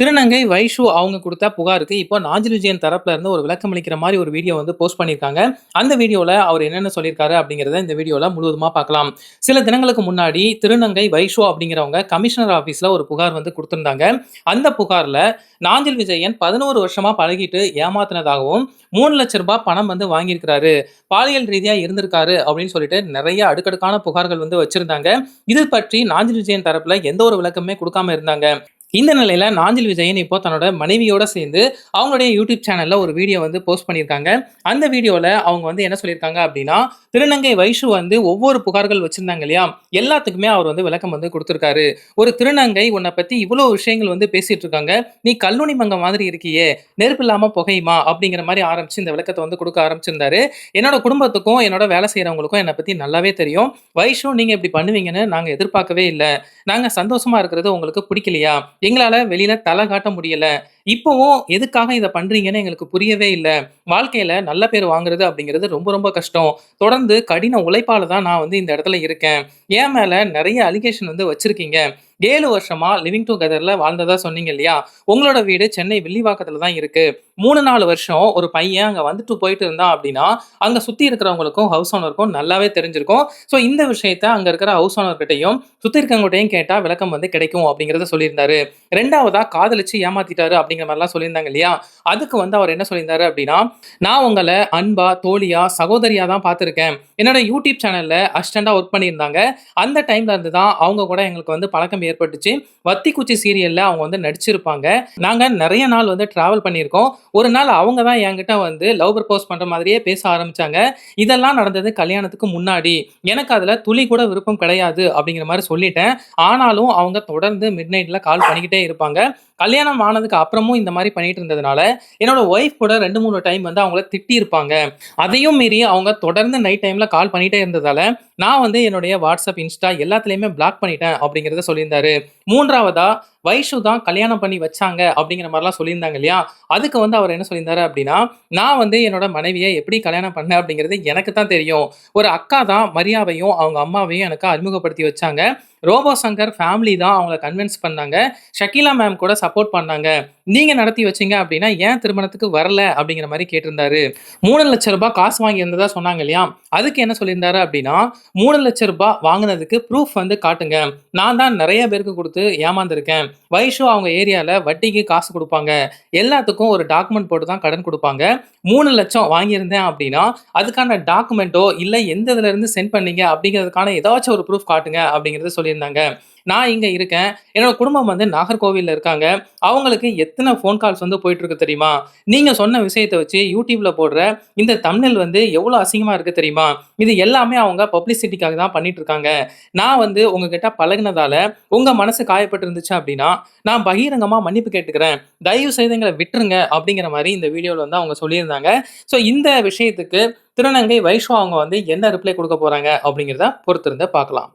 திருநங்கை வைஷு அவங்க கொடுத்த புகாருக்கு இப்போ நாஞ்சில் விஜயன் தரப்புல இருந்து ஒரு விளக்கம் அளிக்கிற மாதிரி ஒரு வீடியோ வந்து போஸ்ட் பண்ணியிருக்காங்க. அந்த வீடியோவில் அவர் என்னென்ன சொல்லியிருக்காரு அப்படிங்கிறத இந்த வீடியோவில் முழுவதுமாக பார்க்கலாம். சில தினங்களுக்கு முன்னாடி திருநங்கை வைஷு அப்படிங்கிறவங்க கமிஷனர் ஆஃபீஸில் ஒரு புகார் வந்து கொடுத்துருந்தாங்க. அந்த புகாரில் நாஞ்சில் விஜயன் பதினோரு வருஷமாக பழகிட்டு ஏமாத்தினதாகவும் மூணு லட்ச ரூபாய் பணம் வந்து வாங்கியிருக்கிறாரு. பாலியல் ரீதியாக இருந்திருக்காரு அப்படின்னு சொல்லிட்டு நிறைய அடுக்கடுக்கான புகார்கள் வந்து வச்சிருந்தாங்க. இது பற்றி நாஞ்சில் விஜயன் தரப்புல எந்த ஒரு விளக்கமே கொடுக்காம இருந்தாங்க. இந்த நிலையில் நாஞ்சில் விஜயன் இப்போ தன்னோட மனைவியோட சேர்ந்து அவங்களுடைய யூடியூப் சேனலில் ஒரு வீடியோ வந்து போஸ்ட் பண்ணியிருக்காங்க. அந்த வீடியோவில் அவங்க வந்து என்ன சொல்லியிருக்காங்க அப்படின்னா திருநங்கை வைஷு வந்து ஒவ்வொரு புகார்கள் வச்சிருந்தாங்க இல்லையா? எல்லாத்துக்குமே அவர் வந்து விளக்கம் வந்து கொடுத்துருக்காரு. ஒரு திருநங்கை உன்னை பற்றி இவ்வளோ விஷயங்கள் வந்து பேசிகிட்டு இருக்காங்க. நீ கல்லூனி மங்க மாதிரி இருக்கியே நெருப்பு இல்லாமல் புகையுமா? அப்படிங்கிற மாதிரி ஆரம்பித்து இந்த விளக்கத்தை வந்து கொடுக்க ஆரம்பிச்சிருந்தாரு. என்னோட குடும்பத்துக்கும் என்னோட வேலை செய்கிறவங்களுக்கும் என்னை பற்றி நல்லாவே தெரியும். வைஷு நீங்கள் இப்படி பண்ணுவீங்கன்னு நாங்கள் எதிர்பார்க்கவே இல்லை. நாங்கள் சந்தோஷமாக இருக்கிறது உங்களுக்கு பிடிக்கலையா? எங்களால வெளியில தலை காட்ட முடியல. இப்போவும் எதுக்காக இதை பண்றீங்கன்னு எங்களுக்கு புரியவே இல்லை. வாழ்க்கையில நல்ல பேர் வாங்குறது அப்படிங்கிறது ரொம்ப ரொம்ப கஷ்டம். தொடர்ந்து கடின உழைப்பால தான் நான் வந்து இந்த இடத்துல இருக்கேன். என் மேல நிறைய அலிகேஷன் வந்து வச்சிருக்கீங்க. ஏழு வருஷமா லிவிங் டுகெதர்ல வாழ்ந்ததா சொன்னீங்க இல்லையா? உங்களோட வீடு சென்னை வில்லிவாக்கத்துல தான் இருக்கு. மூணு நாலு வருஷம் ஒரு பையன் அங்க வந்துட்டு போயிட்டு இருந்தான் அப்படின்னா அங்க சுத்தி இருக்கிறவங்களுக்கும் ஹவுஸ் ஓனருக்கும் நல்லாவே தெரிஞ்சிருக்கும். ஸோ இந்த விஷயத்த அங்க இருக்கிற ஹவுஸ் ஓனர்கிட்டையும் சுத்தி இருக்கவங்ககிட்டையும் கேட்டா விளக்கம் வந்து கிடைக்கும் அப்படிங்கறத சொல்லியிருந்தாரு. ரெண்டாவதா காதலிச்சு ஏமாத்திட்டாரு அப்படிங்கிற மாதிரிலாம் சொல்லியிருந்தாங்க இல்லையா? அதுக்கு வந்து அவர் என்ன சொல்லியிருந்தாரு அப்படின்னா நான் உங்களை அன்பா தோழியா சகோதரியா தான் பார்த்துருக்கேன். என்னோட யூடியூப் சேனல்ல அசிஸ்டண்டா ஒர்க் பண்ணியிருந்தாங்க. அந்த டைம்ல இருந்து தான் அவங்க கூட எங்களுக்கு வந்து பழக்கம் ஏற்பட்டுச்சு. வத்திக்குச்சி சீரியல்ல அவங்க வந்து நடிச்சிருப்பாங்க. நாங்க நிறைய நாள் வந்து டிராவல் பண்ணியிருக்கோம். ஒரு நாள் அவங்க தான் என்கிட்ட வந்து லவ் ப்ரப்போஸ் பண்ற மாதிரியே பேச ஆரம்பிச்சாங்க. இதெல்லாம் நடந்தது கல்யாணத்துக்கு முன்னாடி. எனக்கு அதுல துளி கூட விருப்பம் கிடையாது அப்படிங்கிற மாதிரி சொல்லிட்டேன். ஆனாலும் அவங்க தொடர்ந்து மிட் நைட்ல கால் பண்ணிக்கிட்டே இருப்பாங்க. கல்யாணம் ஆனதுக்கு அப்புறமும் இந்த மாதிரி பண்ணிட்டு இருந்ததுனால என்னோட ஒய்ஃப் கூட ரெண்டு மூணு டைம் வந்து அவங்கள திட்டியிருப்பாங்க. அதையும் மீறி அவங்க தொடர்ந்து நைட் டைம்ல கால் பண்ணிட்டே இருந்ததால நான் வந்து என்னுடைய வாட்ஸ்அப் இன்ஸ்டா எல்லாத்துலேயுமே பிளாக் பண்ணிட்டேன் அப்படிங்கிறத சொல்லியிருந்தாரு. மூன்றாவதா வைஷு தான் கல்யாணம் பண்ணி வச்சாங்க அப்படிங்கிற மாதிரிலாம் சொல்லியிருந்தாங்க இல்லையா? அதுக்கு வந்து அவர் என்ன சொல்லியிருந்தாரு அப்படின்னா நான் வந்து என்னோட மனைவியை எப்படி கல்யாணம் பண்ணேன் அப்படிங்கிறது எனக்கு தான் தெரியும். ஒரு அக்கா தான் மரியாதையும் அவங்க அம்மாவையும் எனக்கு அறிமுகப்படுத்தி வச்சாங்க. ரோபோ சங்கர் ஃபேமிலி தான் அவங்கள கன்வின்ஸ் பண்ணாங்க. ஷக்கீலா மேம் கூட சப்போர்ட் பண்ணாங்க. நீங்க நடத்தி வச்சீங்க அப்படின்னா ஏன் திருமணத்துக்கு வரல அப்படிங்கிற மாதிரி கேட்டிருந்தாரு. மூணு லட்ச ரூபாய் காசு வாங்கி இருந்ததா சொன்னாங்க இல்லையா? அதுக்கு என்ன சொல்லியிருந்தாரு அப்படின்னா மூணு லட்ச ரூபாய் வாங்கினதுக்கு ப்ரூஃப் வந்து காட்டுங்க. நான் தான் நிறைய பேருக்கு கொடுத்து ஏமாந்துருக்கேன். வைஷு அவங்க ஏரியாவில் வட்டிக்கு காசு கொடுப்பாங்க. எல்லாத்துக்கும் ஒரு டாக்குமெண்ட் போட்டு தான் கடன் கொடுப்பாங்க. மூணு லட்சம் வாங்கியிருந்தேன் அப்படின்னா அதுக்கான டாக்குமெண்ட்டோ இல்லை எந்த இதுல இருந்து சென்ட் பண்ணீங்க அப்படிங்கிறதுக்கான ஏதாச்சும் ஒரு ப்ரூஃப் காட்டுங்க அப்படிங்கிறத சொல்லியிருந்தாங்க. நான் இங்கே இருக்கேன். என்னோட குடும்பம் வந்து நாகர்கோவிலில் இருக்காங்க. அவங்களுக்கு எத்தனை ஃபோன் கால்ஸ் வந்து போயிட்டுருக்கு தெரியுமா? நீங்கள் சொன்ன விஷயத்தை வச்சு யூடியூப்பில் போடுற இந்த தமிழ் வந்து எவ்வளோ அசிங்கமாக இருக்குது தெரியுமா? இது எல்லாமே அவங்க பப்ளிசிட்டிக்காக தான் பண்ணிட்டு இருக்காங்க நான் வந்து உங்ககிட்ட பழகினதால உங்கள் மனசு காயப்பட்டு இருந்துச்சு அப்படின்னா நான் பகிரங்கமாக மன்னிப்பு கேட்டுக்கிறேன். தயவு செய்து எங்களை விட்டுருங்க அப்படிங்கிற மாதிரி இந்த வீடியோவில் வந்து அவங்க சொல்லியிருந்தாங்க. ஸோ இந்த விஷயத்துக்கு திருநங்கை வைஷ்வா அவங்க வந்து என்ன ரிப்ளை கொடுக்க போகிறாங்க அப்படிங்கிறத பொறுத்திருந்து பார்க்கலாம்.